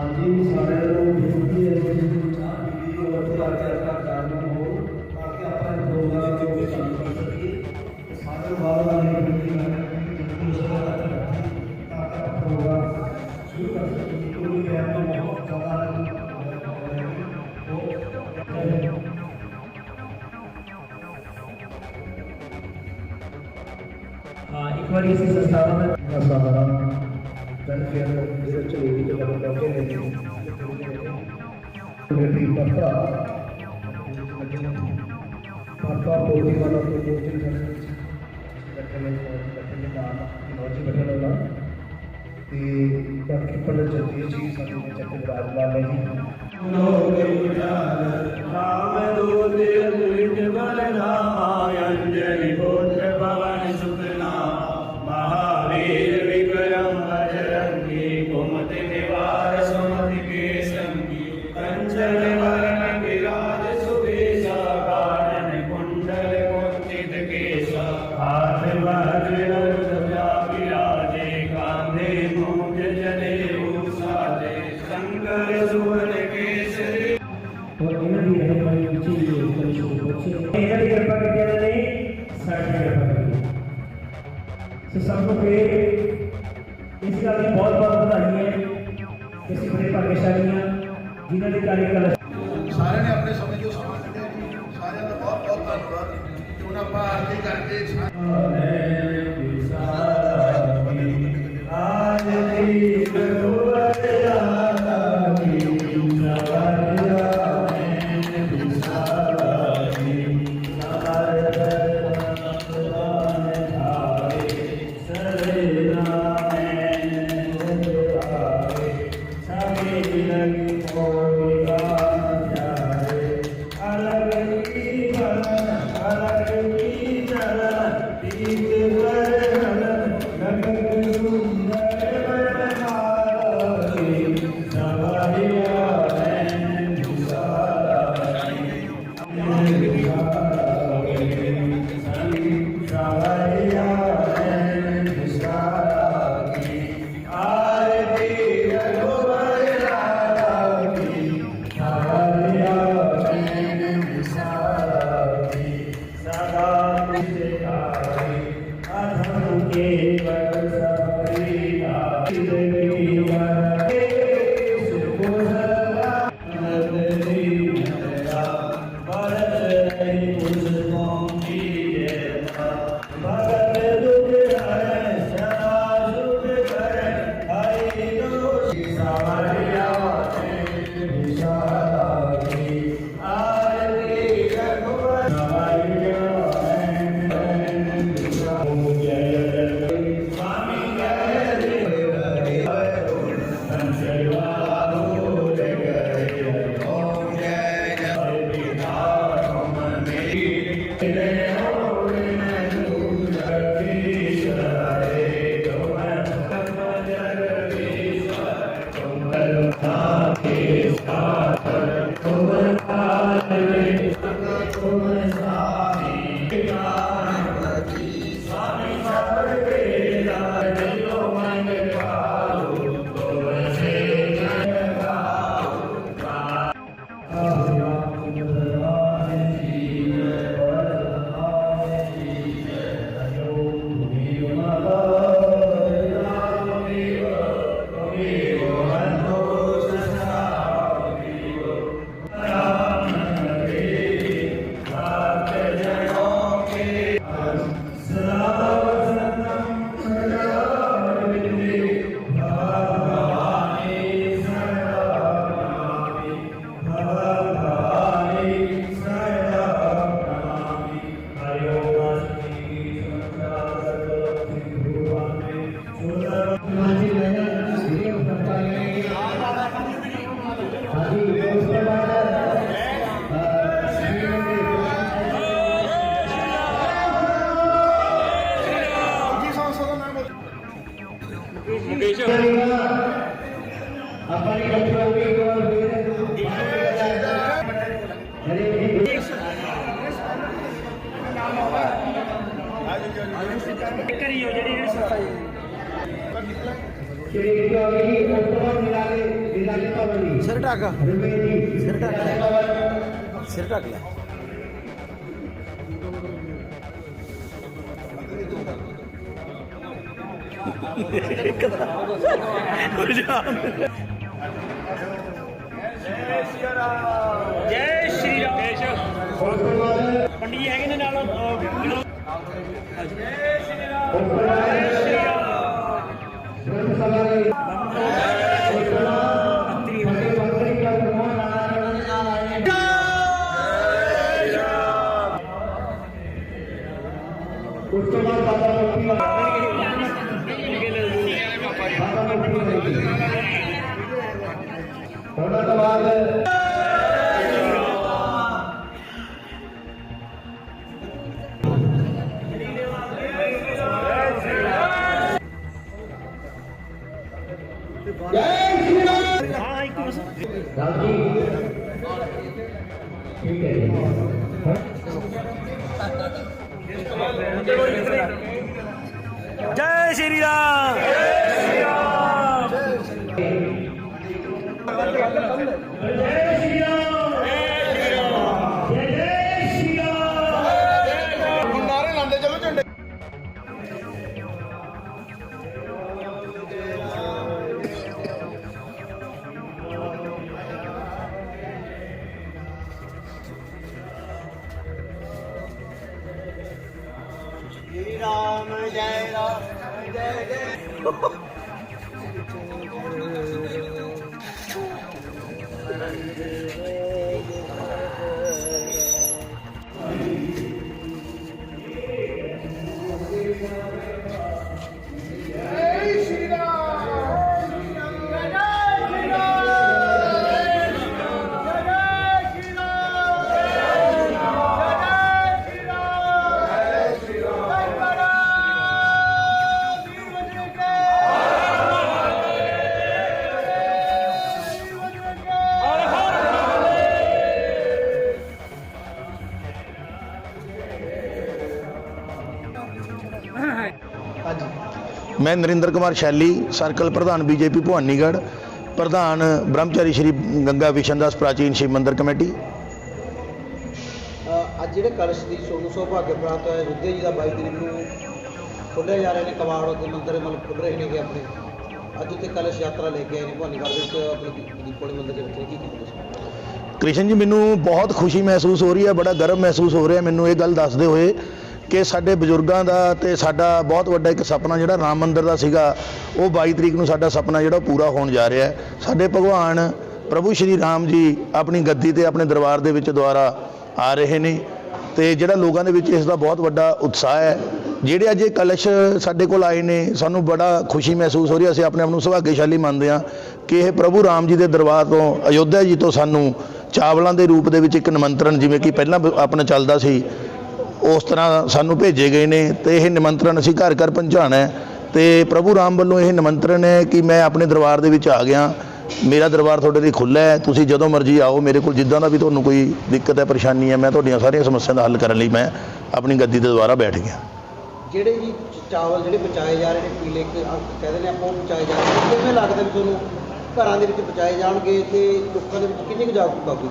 ਹਾਂਜੀ ਸਾਰਿਆਂ ਨੂੰ ਕਮੇਟੀ ਦਫਤਰ ਮਾਤਾ ਬੋਲੀ ਵਾਲਾ ਤੋਂ ਬੋਲੀ ਕਰਨ ਕਰਨ ਦੇ ਨਾਲ ਨੌਜੀ ਬਟਨ ਵਾਲਾ ਤੇ ਬਾਕੀ ਪਲ ਜੱਤੀ ਜੀ ਸਾਨੂੰ ਚੱਕਰ ਬਾਦਲਾ ਲੈ ਜੀ ਲੋ ਕੇ ਜਾਨ ਨਾਮ ਦੋ ਤੇ ਮਿੰਟ ਬਲਨਾ ਆਇਆ ਜੈ ਬੋਧ ਭਵਨ ਸੁਖ Amen. ਸਾਰਿਆਂ ਨੇ ਆਪਣੇ ਸਮੇਂ ਜੋ ਸਮਾਂ ਕੱਢਿਆ। ਸਾਰਿਆਂ ਦਾ ਬਹੁਤ ਬਹੁਤ ਧੰਨਵਾਦ ਕਿ ਉਹਨਾਂ ਭਾਰਤੀ ਕਰਕੇ Amen. ਢੱਕ ਸਿਰ ਢੱਕ ਲੈ। ਸਿਰ ਢੱਕ ਲੈ। ਜੈ ਸ਼੍ਰੀ ਰਾਮ। ਪੰਡਿਤ ਜੀ ਹੈਗੇ ਨੇ ਨਾਲ। ਜੈ ਸ਼੍ਰੀ ਰਾਮ। ਜੈ ਸ਼੍ਰੀ ਰਾਮ। ਉਸ ਤੋਂ ਬਾਅਦ ਬਾਬਾ ਮੁਖੀ ਬਾਬਾ ਮੁਖੀ ਉਹਨਾਂ ਤੋਂ ਬਾਅਦ ਹਾਂ ਇੱਕ ਬਸ ਰਾਮ ਜੀ ਠੀਕ ਹੈ ਜੀ ਜੈ ਸ਼੍ਰੀ ਰਾਮ Yeah. ਮੈਂ ਨਰਿੰਦਰ ਕੁਮਾਰ ਸ਼ੈਲੀ ਸਰਕਲ ਪ੍ਰਧਾਨ ਬੀਜੇਪੀ ਭਵਾਨੀਗੜ੍ਹ ਪ੍ਰਧਾਨ ਬ੍ਰਹਮਚਾਰੀ ਸ਼੍ਰੀ ਗੰਗਾ ਵਿਸ਼ਨ ਦਾਸ ਪ੍ਰਾਚੀਨ ਸ਼ਿਵ ਮੰਦਿਰ ਕਮੇਟੀ। ਅੱਜ ਜਿਹੜੇ ਕਲਸ਼ ਦੀ ਸੋਨੂੰ ਸੁਭਾਗੇ ਪ੍ਰਾਪਤ ਹੋਇਆ ਰੁੱਦੇ ਜੀ ਦਾ 22 ਤਰੀਕ ਨੂੰ ਖੋਲ੍ਹੇ ਜਾ ਰਹੇ ਨੇ ਕਵਾੜ ਦੇ ਮੰਦਿਰ ਮਤਲਬ ਖੁੱਲ ਰਹੇ ਨੇਗੇ ਆਪਣੇ। ਅੱਜ ਉੱਥੇ ਕਲਸ਼ ਯਾਤਰਾ ਲੈ ਕੇ ਆਏ ਨੇ ਭਵਾਨੀਗੜ੍ਹ ਦੇ ਵਿੱਚ ਆਪਣੇ ਦੀਪੋਲੀ ਮੰਦਿਰ ਦੇ ਵਿੱਚ ਕੀ ਕੀ ਕ੍ਰਿਸ਼ਨ ਜੀ ਮੈਨੂੰ ਬਹੁਤ ਖੁਸ਼ੀ ਮਹਿਸੂਸ ਹੋ ਰਹੀ ਹੈ ਬੜਾ ਗਰਵ ਮਹਿਸੂਸ ਹੋ ਰਿਹਾ ਮੈਨੂੰ ਇਹ ਗੱਲ ਦੱਸਦੇ ਹੋਏ ਕਿ ਸਾਡੇ ਬਜ਼ੁਰਗਾਂ ਦਾ ਤੇ ਸਾਡਾ ਬਹੁਤ ਵੱਡਾ ਇੱਕ ਸੁਪਨਾ ਜਿਹੜਾ ਰਾਮ ਮੰਦਿਰ ਦਾ ਸੀਗਾ, ਉਹ 22 ਤਰੀਕ ਨੂੰ ਸਾਡਾ ਸੁਪਨਾ ਜਿਹੜਾ ਪੂਰਾ ਹੋਣ ਜਾ ਰਿਹਾ ਹੈ। ਸਾਡੇ ਭਗਵਾਨ ਪ੍ਰਭੂ ਸ਼੍ਰੀ ਰਾਮ ਜੀ ਆਪਣੀ ਗੱਦੀ ਤੇ ਆਪਣੇ ਦਰਬਾਰ ਦੇ ਵਿੱਚ ਦੁਆਰਾ ਆ ਰਹੇ ਨੇ ਤੇ ਜਿਹੜਾ ਲੋਕਾਂ ਦੇ ਵਿੱਚ ਇਸ ਦਾ ਬਹੁਤ ਵੱਡਾ ਉਤਸ਼ਾਹ ਹੈ। ਜਿਹੜੇ ਅੱਜ ਇਹ ਕਲਸ਼ ਸਾਡੇ ਕੋਲ ਆਏ ਨੇ, ਸਾਨੂੰ ਬੜਾ ਖੁਸ਼ੀ ਮਹਿਸੂਸ ਹੋ ਰਹੀ ਹੈ। ਅਸੀਂ ਆਪਣੇ ਆਪ ਨੂੰ ਸੁਭਾਗਿਆਸ਼ਾਲੀ ਮੰਨਦੇ ਹਾਂ ਕਿ ਇਹ ਪ੍ਰਭੂ ਰਾਮ ਜੀ ਦੇ ਦਰਬਾਰ ਤੋਂ, ਅਯੋਧਿਆ ਜੀ ਤੋਂ ਸਾਨੂੰ ਚਾਵਲਾਂ ਦੇ ਰੂਪ ਦੇ ਵਿੱਚ ਇੱਕ ਨਿਮੰਤਰਣ ਜਿਵੇਂ ਕਿ ਪਹਿਲਾਂ ਆਪਣਾ ਚੱਲਦਾ ਸੀ। ਉਸ ਤਰ੍ਹਾਂ ਸਾਨੂੰ ਭੇਜੇ ਗਏ ਨੇ ਤੇ ਇਹ ਨਿਮੰਤਰਣ ਅਸੀਂ ਘਰ ਘਰ ਪਹੁੰਚਾਉਣਾ ਹੈ। ਤੇ ਪ੍ਰਭੂ ਰਾਮ ਵੱਲੋਂ ਇਹ ਨਿਮੰਤਰਣ ਹੈ ਕਿ ਮੈਂ ਆਪਣੇ ਦਰਬਾਰ ਦੇ ਵਿੱਚ ਆ ਗਿਆ। ਮੇਰਾ ਦਰਬਾਰ ਤੁਹਾਡੇ ਲਈ ਖੁੱਲ੍ਹਾ ਹੈ। ਤੁਸੀਂ ਜਦੋਂ ਮਰਜ਼ੀ ਆਓ, ਮੇਰੇ ਕੋਲ ਜਿੱਦਾਂ ਦਾ ਵੀ ਤੁਹਾਨੂੰ ਕੋਈ ਦਿੱਕਤ ਹੈ, ਪਰੇਸ਼ਾਨੀ ਹੈ, ਮੈਂ ਤੁਹਾਡੀਆਂ ਸਾਰੀਆਂ ਸਮੱਸਿਆਵਾਂ ਦਾ ਹੱਲ ਕਰਨ ਲਈ ਮੈਂ ਆਪਣੀ ਗੱਦੀ ਦੇ ਦੁਆਰਾ ਬੈਠ ਗਿਆ। ਜਿਹੜੇ ਜੀ ਚਾਵਲ ਜਿਹੜੇ ਪਚਾਏ ਜਾ ਰਹੇ ਨੇ, ਪੀਲੇ ਕਹਿੰਦੇ ਨੇ ਆਪਾਂ ਉਹ ਪਚਾਏ ਜਾ ਰਹੇ ਕਿਵੇਂ ਲੱਗਦਾ ਵੀ ਤੁਹਾਨੂੰ? ਘਰਾਂ ਦੇ ਵਿੱਚ ਪਚਾਏ ਜਾਣਗੇ ਤੇ ਲੋਕਾਂ ਦੇ ਵਿੱਚ ਕਿੰਨੀ ਕੁ ਜਾਗਰੂਕਤਾ ਆਊਗੀ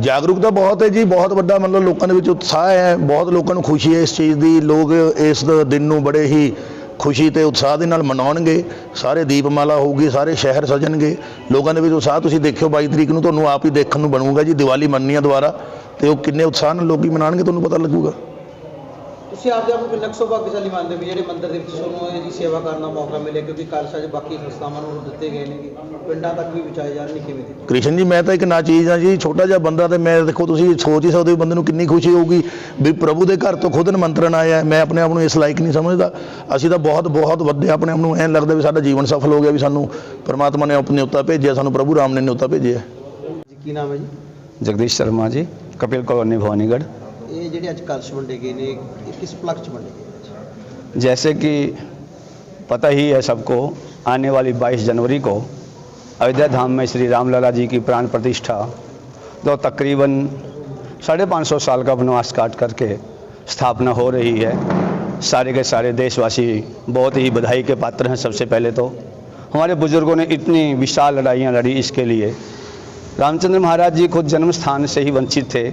ਜਾਗਰੂਕਤਾ ਬਹੁਤ ਹੈ ਜੀ, ਬਹੁਤ ਵੱਡਾ ਮਤਲਬ ਲੋਕਾਂ ਦੇ ਵਿੱਚ ਉਤਸ਼ਾਹ ਹੈ, ਬਹੁਤ ਲੋਕਾਂ ਨੂੰ ਖੁਸ਼ੀ ਹੈ ਇਸ ਚੀਜ਼ ਦੀ, ਲੋਕ ਇਸ ਦਿਨ ਨੂੰ ਬੜੇ ਹੀ ਖੁਸ਼ੀ ਤੇ ਉਤਸ਼ਾਹ ਦੇ ਨਾਲ ਮਨਾਉਣਗੇ, ਸਾਰੇ ਦੀਪਮਾਲਾ ਹੋਊਗੀ, ਸਾਰੇ ਸ਼ਹਿਰ ਸਜਣਗੇ, ਲੋਕਾਂ ਦੇ ਵਿੱਚ ਉਤਸ਼ਾਹ ਤੁਸੀਂ ਦੇਖਿਓ 22 ਤਰੀਕ ਨੂੰ ਤੁਹਾਨੂੰ ਆਪ ਹੀ ਦੇਖਣ ਨੂੰ ਬਣੂਗਾ ਜੀ, ਦੀਵਾਲੀ ਮੰਨਣੀ ਆ ਦੁਬਾਰਾ, ਤੇ ਉਹ ਕਿੰਨੇ ਉਤਸ਼ਾਹ ਨਾਲ ਲੋਕੀ ਮਨਾਉਣਗੇ ਤੁਹਾਨੂੰ ਪਤਾ ਲੱਗੂਗਾ। ਤੁਸੀਂ ਆਪ ਆਪ ਨੂੰ ਕਿੰਨਾ ਕੁ ਸੌਭਾਗਸ਼ਾਲੀ ਮੰਨਦੇ ਹੋ ਜਿਹੜੇ ਮੰਦਿਰ ਦੇ ਵਿੱਚ ਤੁਹਾਨੂੰ ਇਹਦੀ ਸੇਵਾ ਕਰਨ ਦਾ ਮੌਕਾ ਮਿਲੇ ਕਿਉਂਕਿ ਖਾਲਸਾ ਦੇ ਬਾਕੀ ਸੰਸਥਾਵਾਂ ਨੂੰ ਦਿੱਤੇ ਗਏ ਨੇ ਪਿੰਡਾਂ ਤੱਕ ਵੀ ਪਹੁੰਚਾਏ ਜਾ ਰਹੇ ਕਿਵੇਂ ਦੇ? ਕ੍ਰਿਸ਼ਨ ਜੀ ਮੈਂ ਤਾਂ ਇੱਕ ਨਾ ਚੀਜ਼ ਆ ਜੀ ਛੋਟਾ ਜਿਹਾ ਬੰਦਾ ਤੇ ਮੈਂ ਦੇਖੋ ਤੁਸੀਂ ਸੋਚ ਹੀ ਸਕਦੇ ਹੋ ਬੰਦੇ ਨੂੰ ਕਿੰਨੀ ਖੁਸ਼ੀ ਹੋਊਗੀ ਵੀ ਪ੍ਰਭੂ ਦੇ ਘਰ ਤੋਂ ਖੁਦ ਨਿਮੰਤਰਣ ਆਇਆ ਮੈਂ ਆਪਣੇ ਆਪ ਨੂੰ ਇਸ ਲਾਇਕ ਨਹੀਂ ਸਮਝਦਾ। ਅਸੀਂ ਤਾਂ ਬਹੁਤ ਬਹੁਤ ਵੱਡੇ ਆਪਣੇ ਆਪ ਨੂੰ ਐਂ ਲੱਗਦਾ ਵੀ ਸਾਡਾ ਜੀਵਨ ਸਫਲ ਹੋ ਗਿਆ ਵੀ ਸਾਨੂੰ ਪਰਮਾਤਮਾ ਨੇ ਆਪਣੇ ਉੱਤੇ ਭੇਜਿਆ ਸਾਨੂੰ ਪ੍ਰਭੂ ਰਾਮ ਨੇ ਨਿਉਤਾ ਭੇਜਿਆ। ਜੀ ਕੀ ਨਾਮ ਹੈ ਜੀ? ਜਗਦੀਸ਼ ਸ਼ਰਮਾ ਜੀ ਕਪਿਲ ਕਲੋਨੀ ਭਵਾਨੀਗੜ੍ਹ ਇਹ ਜਿਹੜੇ ਅੱਜ ਕਲਸ਼ ਵੰਡੇ ਗਏ ਨੇ ਇਹ ਕਿਸ ਪਲਕ ਚ ਵੰਡੇ ਗਏ ਨੇ? जैसे कि पता ही है सबको आने वाली 22 जनवरी को अयोध्या धाम में श्री रामलला जी की प्राण प्रतिष्ठा तो तकरीबन साढ़े पाँच सौ साल का वनवास काट करके स्थापना हो रही है सारे के सारे देशवासी बहुत ही बधाई के पात्र हैं सबसे पहले तो हमारे बुज़ुर्गों ने इतनी विशाल लड़ाइयाँ लड़ी इसके लिए रामचंद्र महाराज जी खुद जन्म स्थान से ही वंचित थे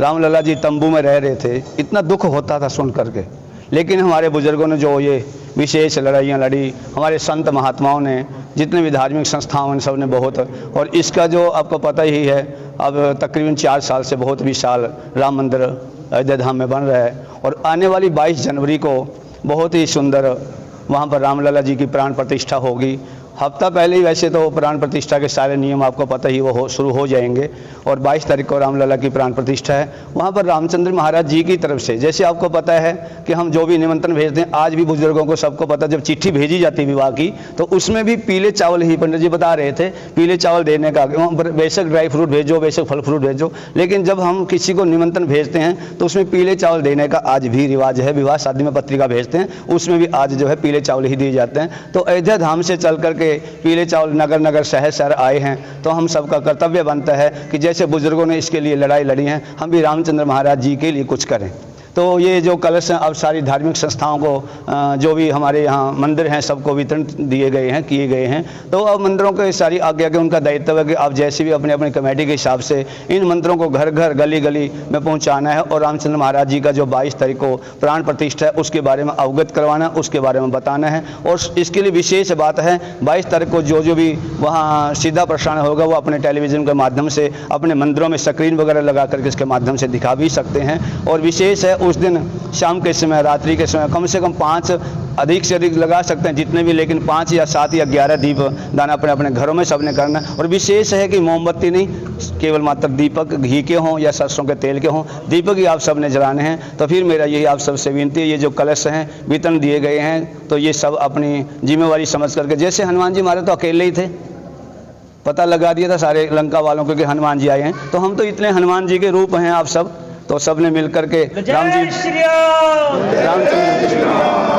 रामलला जी तंबू में रह रहे थे। इतना दुख होता था सुन करके। लेकिन हमारे बुज़ुर्गों ने जो ये विशेष लड़ाइयाँ लड़ी, हमारे संत महात्माओं ने, जितने भी धार्मिक संस्थाओं ने सबने बहुत, और इसका जो आपको पता ही है, अब तकरीबन चार साल से बहुत विशाल राम मंदिर अयोध्या धाम में बन रहा है। और आने वाली 22 जनवरी को बहुत ही सुंदर, वहाँ पर रामलला जी की प्राण प्रतिष्ठा होगी। हफ़्ता पहले ही वैसे तो प्राण प्रतिष्ठा के सारे नियम आपको पता ही वो हो, शुरू हो जाएँगे और 22 तारीख को रामलला की प्राण प्रतिष्ठा है। वहाँ पर रामचंद्र महाराज जी की तरफ़ से, जैसे आपको पता है कि हम जो भी निमंत्रण भेजते हैं, आज भी बुज़ुर्गों को सबको पता, जब चिट्ठी भेजी जाती विवाह की तो उसमें भी पीले चावल ही पंडित जी बता रहे थे, पीले चावल देने का बेशक ड्राई फ्रूट भेजो, बेशक फल फ्रूट भेजो, लेकिन जब हम किसी को निमंत्रण भेजते हैं तो उसमें पीले चावल देने का आज भी रिवाज है। विवाह शादी में पत्रिका भेजते हैं, उसमें भी आज जो है पीले चावल ही दिए जाते हैं। तो अयोध्या धाम से चल करके पीले चावल नगर नगर शहर शहर आए हैं तो हम सबका कर्तव्य बनता है कि जैसे बुजुर्गों ने इसके लिए लड़ाई लड़ी है हम भी रामचंद्र महाराज जी के लिए कुछ करें तो ये जो कलश अब सारी धार्मिक संस्थाओं को जो भी हमारे यहाँ मंदिर हैं, सबको वितरण दिए गए हैं, किए गए हैं। तो अब मंदिरों के सारी आज्ञा के उनका दायित्व है कि आप जैसे भी अपने अपने कमेटी के हिसाब से इन मंदिरों को घर घर गली गली में पहुँचाना है और रामचंद्र महाराज जी का जो बाईस तारीख को प्राण प्रतिष्ठा है, उसके बारे में अवगत करवाना उसके बारे में बताना है। और इसके लिए विशेष बात है, बाईस तारीख को जो जो भी वहाँ सीधा प्रसारण होगा, वो अपने टेलीविज़न के माध्यम से, अपने मंदिरों में स्क्रीन वगैरह लगा करके इसके माध्यम से दिखा भी सकते हैं। और विशेष है उस दिन शाम के समय, रात्रि के समय कम से कम पाँच, अधिक से अधिक लगा सकते हैं, जितने भी, लेकिन पाँच या सात या ग्यारह दीप दान अपने अपने घरों में सबने करना और विशेष है कि मोमबत्ती नहीं, केवल मात्र दीपक, घी के हों या सरसों के तेल के हों, दीपक ही आप सबने जलाने हैं। तो फिर मेरा यही आप सबसे विनती है, ये जो कलश हैं, वितरण दिए गए हैं तो ये सब अपनी जिम्मेवारी समझ करके, जैसे हनुमान जी हमारे तो अकेले ही थे। पता लगा दिया था सारे लंका वालों को कि हनुमान जी आए हैं। तो हम तो इतने हनुमान जी के रूप हैं आप सब। तो सबने मिल करके राम जी रामचंद्र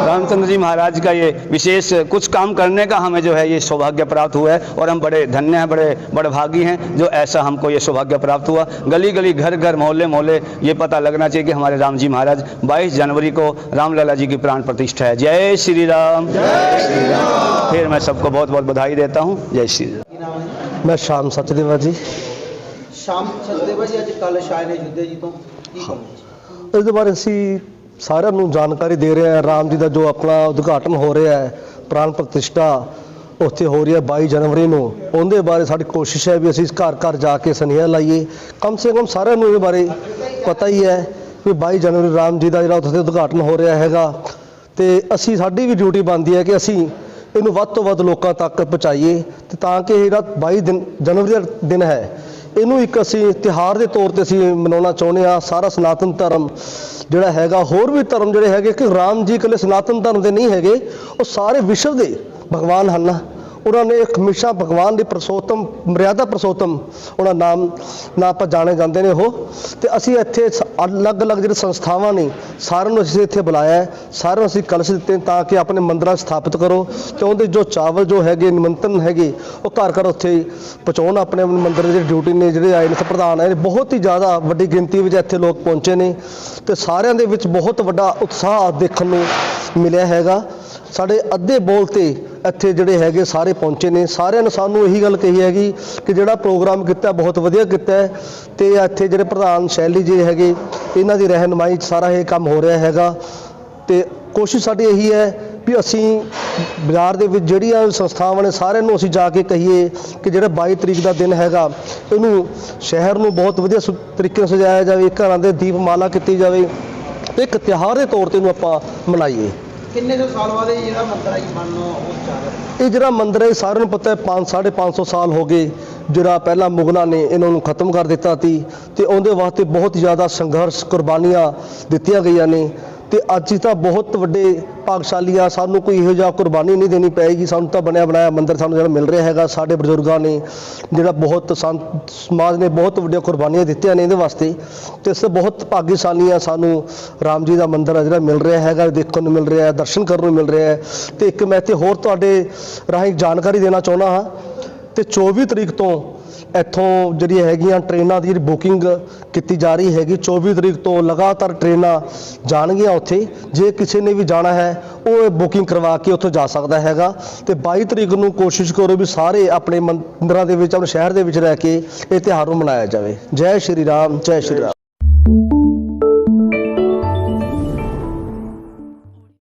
रामचंद्र जी महाराज का ये विशेष कुछ काम करने का हमें जो है ये सौभाग्य प्राप्त हुआ है और हम बड़े धन्य हैं बड़े बड़भागी हैं जो ऐसा हमको ये सौभाग्य प्राप्त हुआ। गली गली घर घर मोहल्ले मोहल्ले ये पता लगना चाहिए कि हमारे राम जी महाराज 22 जनवरी को रामलला जी की प्राण प्रतिष्ठा है। जय श्री राम फिर मैं सबको बहुत बहुत बधाई देता हूँ। जय श्री राम मैं श्याम सचदेवा जी। श्याम सचदेवा जी अज कल शायद जी तो ਨੇ ਇਸ ਦੇ ਬਾਰੇ ਅਸੀਂ ਸਾਰਿਆਂ ਨੂੰ ਜਾਣਕਾਰੀ ਦੇ ਰਹੇ ਹਾਂ। ਰਾਮ ਜੀ ਦਾ ਜੋ ਆਪਣਾ ਉਦਘਾਟਨ ਹੋ ਰਿਹਾ ਹੈ, ਪ੍ਰਾਣ ਪ੍ਰਤਿਸ਼ਠਾ ਉੱਥੇ ਹੋ ਰਹੀ ਹੈ 22 ਜਨਵਰੀ ਨੂੰ। ਉਹਦੇ ਬਾਰੇ ਸਾਡੀ ਕੋਸ਼ਿਸ਼ ਹੈ ਵੀ ਅਸੀਂ ਘਰ ਘਰ ਜਾ ਕੇ ਸੁਨੇਹਾ ਲਾਈਏ। ਕਮ ਸੇ ਕਮ ਸਾਰਿਆਂ ਨੂੰ ਇਹਦੇ ਬਾਰੇ ਪਤਾ ਹੀ ਹੈ ਵੀ 22 ਜਨਵਰੀ ਰਾਮ ਜੀ ਦਾ ਜਿਹੜਾ ਉੱਥੇ ਉਦਘਾਟਨ ਹੋ ਰਿਹਾ ਹੈਗਾ। ਤੇ ਅਸੀਂ ਸਾਡੀ ਵੀ ਡਿਊਟੀ ਬਣਦੀ ਹੈ ਕਿ ਅਸੀਂ ਇਹਨੂੰ ਵੱਧ ਤੋਂ ਵੱਧ ਲੋਕਾਂ ਤੱਕ ਪਹੁੰਚਾਈਏ ਤੇ ਤਾਂ ਕਿ ਇਹ ਜਿਹੜਾ 22 ਦਿਨ ਜਨਵਰੀ ਦਾ ਦਿਨ ਹੈ। ਇਹਨੂੰ ਇੱਕ ਅਸੀਂ ਤਿਹਾਰ ਦੇ ਤੌਰ ਤੇ ਅਸੀਂ ਮਨਾਉਣਾ ਚਾਹੁੰਦੇ ਆ ਸਾਰਾ ਸਨਾਤਨ ਧਰਮ ਜਿਹੜਾ ਹੈਗਾ, ਹੋਰ ਵੀ ਧਰਮ ਜਿਹੜੇ ਹੈਗੇ ਕਿ ਰਾਮ ਜੀ ਇਕੱਲੇ ਸਨਾਤਨ ਧਰਮ ਦੇ ਨਹੀਂ ਹੈਗੇ, ਉਹ ਸਾਰੇ ਵਿਸ਼ਵ ਦੇ ਭਗਵਾਨ ਹਨ ਉਹਨਾਂ ਨੇ ਹਮੇਸ਼ਾ ਭਗਵਾਨ ਦੀ ਪ੍ਰਸੋਤਮ, ਮਰਿਆਦਾ ਪ੍ਰਸੋਤਮ ਉਹਨਾਂ ਨਾਮ ਨਾਲ ਆਪਾਂ ਜਾਣੇ ਜਾਂਦੇ ਨੇ ਉਹ। ਤੇ ਅਸੀਂ ਇੱਥੇ ਸ- ਅਲੱਗ-ਅਲੱਗ ਜਿਹੜੇ ਸੰਸਥਾਵਾਂ ਨੇ, ਸਾਰਿਆਂ ਨੂੰ ਅਸੀਂ ਇੱਥੇ ਬੁਲਾਇਆ ਸਾਰਿਆਂ ਨੂੰ ਅਸੀਂ ਕਲਸ਼ ਦਿੱਤੇ ਤਾਂ ਕਿ ਆਪਣੇ ਮੰਦਰਾਂ ਸਥਾਪਿਤ ਕਰੋ। ਤੇ ਉਹਦੇ ਜੋ ਚਾਵਲ ਜੋ ਹੈਗੇ, ਨਿਮੰਤਰਣ ਹੈਗੇ, ਉਹ ਘਰ ਘਰ ਉੱਥੇ ਪਹੁੰਚਾਉਣ ਆਪਣੇ ਆਪਣੇ ਮੰਦਰ ਦੇ ਜਿਹੜੇ ਡਿਊਟੀ ਨੇ, ਜਿਹੜੇ ਆਏ ਨੇ ਪ੍ਰਧਾਨ ਆਏ ਨੇ। ਬਹੁਤ ਹੀ ਜ਼ਿਆਦਾ ਵੱਡੀ ਗਿਣਤੀ ਵਿੱਚ ਇੱਥੇ ਲੋਕ ਪਹੁੰਚੇ ਨੇ। ਤੇ ਸਾਰਿਆਂ ਦੇ ਵਿੱਚ ਬਹੁਤ ਵੱਡਾ ਉਤਸ਼ਾਹ ਦੇਖਣ ਨੂੰ ਮਿਲਿਆ ਹੈਗਾ। ਸਾਡੇ ਅੱਧੇ ਬੋਲ ਤੇ ਇੱਥੇ ਜਿਹੜੇ ਹੈਗੇ ਸਾਰੇ ਪਹੁੰਚੇ ਨੇ। ਸਾਰਿਆਂ ਨੇ ਸਾਨੂੰ ਇਹੀ ਗੱਲ ਕਹੀ ਹੈਗੀ ਕਿ ਜਿਹੜਾ ਪ੍ਰੋਗਰਾਮ ਕੀਤਾ, ਬਹੁਤ ਵਧੀਆ ਕੀਤਾ ਹੈ ਤੇ ਇੱਥੇ ਜਿਹੜੇ ਪ੍ਰਧਾਨ ਸ਼ੈਲੀ ਜੀ ਹੈਗੇ, ਇਹਨਾਂ ਦੀ ਰਹਿਨਮਾਈ 'ਚ ਸਾਰਾ ਇਹ ਕੰਮ ਹੋ ਰਿਹਾ ਹੈਗਾ। ਤੇ ਕੋਸ਼ਿਸ਼ ਸਾਡੀ ਇਹੀ ਹੈ ਵੀ ਅਸੀਂ ਬਾਜ਼ਾਰ ਦੇ ਵਿੱਚ ਜਿਹੜੀਆਂ ਸੰਸਥਾਵਾਂ ਨੇ ਸਾਰਿਆਂ ਨੂੰ ਅਸੀਂ ਜਾ ਕੇ ਕਹੀਏ ਕਿ ਜਿਹੜਾ 22 ਤਰੀਕ ਦਾ ਦਿਨ ਹੈਗਾ, ਇਹਨੂੰ ਸ਼ਹਿਰ ਨੂੰ ਬਹੁਤ ਵਧੀਆ ਸੁ- ਤਰੀਕੇ ਨਾਲ ਸਜਾਇਆ ਜਾਵੇ, ਘਰਾਂ ਦੇ ਦੀਪਮਾਲਾ ਕੀਤੀ ਜਾਵੇ, ਇੱਕ ਤਿਉਹਾਰ ਦੇ ਤੌਰ ਤੇ ਇਹਨੂੰ ਆਪਾਂ ਮਨਾਈਏ। ਕਿੰਨੇ ਸੌ ਸਾਲ ਬਾਅਦ ਇਹ ਜਿਹੜਾ ਮੰਦਰ ਆਈ ਬਣ ਉਹ ਚੱਲ ਰਿਹਾ? ਇਹ ਜਿਹੜਾ ਮੰਦਿਰ ਹੈ ਸਾਰਿਆਂ ਨੂੰ ਪਤਾ ਹੈ 5 550 ਸਾਲ ਹੋ ਗਏ ਜਿਹੜਾ ਪਹਿਲਾਂ ਮੁਗਲਾਂ ਨੇ ਇਹਨਾਂ ਨੂੰ ਖਤਮ ਕਰ ਦਿੱਤਾ ਸੀ ਤੇ ਉਹਦੇ ਵਾਸਤੇ ਬਹੁਤ ਜ਼ਿਆਦਾ ਸੰਘਰਸ਼, ਕੁਰਬਾਨੀਆਂ ਦਿੱਤੀਆਂ ਗਈਆਂ ਨੇ। ਤੇ ਅੱਜ ਤਾਂ ਬਹੁਤ ਵੱਡੇ ਭਾਗਸ਼ਾਲੀ ਆ, ਸਾਨੂੰ ਕੋਈ ਇਹੋ ਜਿਹਾ ਕੁਰਬਾਨੀ ਨਹੀਂ ਦੇਣੀ ਪਏਗੀ। ਸਾਨੂੰ ਤਾਂ ਬਣਿਆ ਬਣਾਇਆ ਮੰਦਿਰ ਸਾਨੂੰ ਜਿਹੜਾ ਮਿਲ ਰਿਹਾ ਹੈਗਾ, ਸਾਡੇ ਬਜ਼ੁਰਗਾਂ ਨੇ ਜਿਹੜਾ ਬਹੁਤ ਸੰਤ ਸਮਾਜ ਨੇ ਬਹੁਤ ਵੱਡੀਆਂ ਕੁਰਬਾਨੀਆਂ ਦਿੱਤੀਆਂ ਨੇ ਇਹਦੇ ਵਾਸਤੇ। ਤੇ ਇਸ ਬਹੁਤ ਭਾਗਸ਼ਾਲੀ ਆ, ਸਾਨੂੰ ਰਾਮ ਜੀ ਦਾ ਮੰਦਿਰ ਆ ਜਿਹੜਾ ਮਿਲ ਰਿਹਾ ਹੈਗਾ, ਦੇਖਣ ਨੂੰ ਮਿਲ ਰਿਹਾ ਹੈ, ਦਰਸ਼ਨ ਕਰਨ ਨੂੰ ਮਿਲ ਰਿਹਾ ਹੈ। ਤੇ ਇੱਕ ਮੈਂ ਇੱਥੇ ਹੋਰ ਤੁਹਾਡੇ ਰਾਹੀਂ ਜਾਣਕਾਰੀ ਦੇਣਾ ਚਾਹੁੰਦਾ ਹਾਂ, ਤੇ 24 ਤਰੀਕ ਤੋਂ ਇੱਥੋਂ ਜਿਹੜੀ ਹੈਗੀਆਂ ਟ੍ਰੇਨਾਂ ਦੀ ਜਿਹੜੀ ਬੁਕਿੰਗ ਕੀਤੀ ਜਾ ਰਹੀ ਹੈਗੀ 24 ਤਰੀਕ ਤੋਂ ਲਗਾਤਾਰ ਟ੍ਰੇਨਾਂ ਜਾਣਗੀਆਂ ਉੱਥੇ। ਜੇ ਕਿਸੇ ਨੇ ਵੀ ਜਾਣਾ ਹੈ, ਉਹ ਬੁਕਿੰਗ ਕਰਵਾ ਕੇ ਉੱਥੋਂ ਜਾ ਸਕਦਾ ਹੈਗਾ। ਤੇ 22 ਤਰੀਕ ਨੂੰ ਕੋਸ਼ਿਸ਼ ਕਰੋ ਵੀ ਸਾਰੇ ਆਪਣੇ ਮੰਦਰਾਂ ਦੇ ਵਿੱਚ, ਆਪਣੇ ਸ਼ਹਿਰ ਦੇ ਵਿੱਚ ਰਹਿ ਕੇ ਇਹ ਤਿਉਹਾਰ ਨੂੰ ਮਨਾਇਆ ਜਾਵੇ। ਜੈ ਸ਼੍ਰੀ ਰਾਮ, ਜੈ ਸ਼੍ਰੀ ਰਾਮ।